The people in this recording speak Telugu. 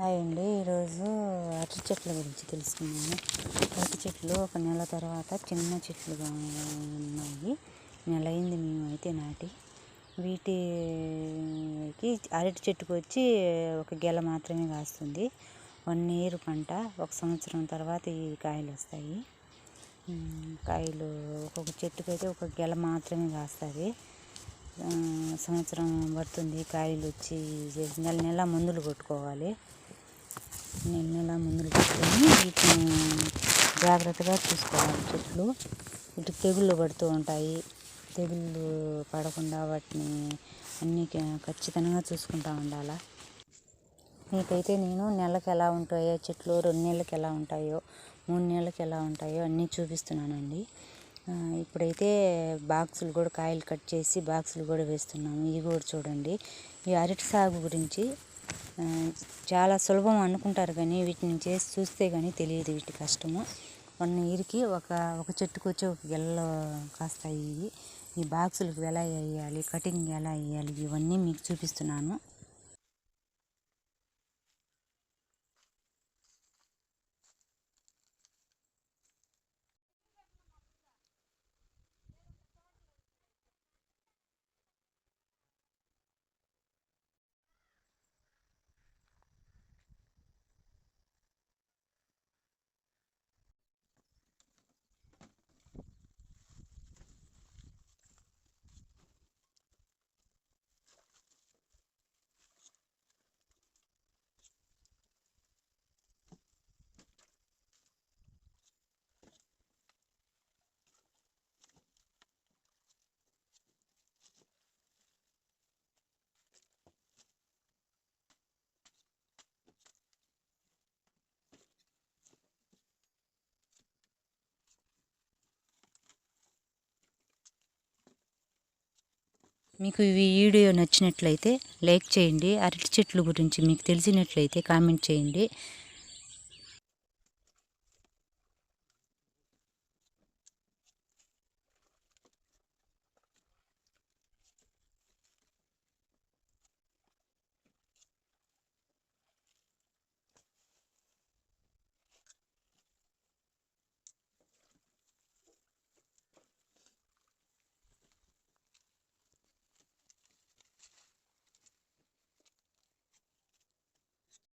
హాయ్ అండి. ఈరోజు అరటి చెట్ల గురించి తెలుసుకున్నాను అరటి చెట్లు ఒక నెల తర్వాత చిన్న చెట్లుగా ఉన్నాయి. నెల అయింది మేమైతే నాటి. వీటికి అరటి చెట్టుకు వచ్చి ఒక గెల మాత్రమే కాస్తుంది. వన్ ఇయర్ పంట ఒక సంవత్సరం తర్వాత ఈ కాయలు వస్తాయి. కాయలు ఒక్కొక్క చెట్టుకు అయితే ఒక గెల మాత్రమే కాస్తుంది. సంవత్సరం పడుతుంది. కాయలు వచ్చి నెల నెల మందులు కొట్టుకోవాలి. నేను ఇలా మందులు కొట్టుకొని వీటిని జాగ్రత్తగా చూసుకోవాలి. చెట్లు ఇటు తెగుళ్ళు పడుతూ ఉంటాయి. తెగుళ్ళు పడకుండా వాటిని అన్నీ ఖచ్చితంగా చూసుకుంటూ ఉండాలా? మీకైతే నేను నెలకు ఎలా ఉంటాయో చెట్లు రెండు నెలలకు ఎలా ఉంటాయో మూడు నెలలకు ఎలా ఉంటాయో అన్నీ చూపిస్తున్నానండి. ఇప్పుడైతే బాక్సులు కూడా కాయలు కట్ చేసి బాక్సులు కూడా వేస్తున్నాము. ఇవి కూడా చూడండి. ఈ అరటి సాగు గురించి చాలా సులభం అనుకుంటారు కానీ వీటిని చేసి చూస్తే కానీ తెలియదు వీటి కష్టము. వన్ ఇరికి ఒక ఒక చెట్టుకు వచ్చి ఒక గెలలో కాస్తాయి. ఇవి ఈ బాక్సులకు ఎలా వేయాలి కటింగ్ ఎలా వేయాలి ఇవన్నీ మీకు చూపిస్తున్నాను. మీకు ఈ వీడియో నచ్చినట్లయితే లైక్ చేయండి అరటి చెట్ల గురించి మీకు తెలిసినట్లయితే కామెంట్ చేయండి.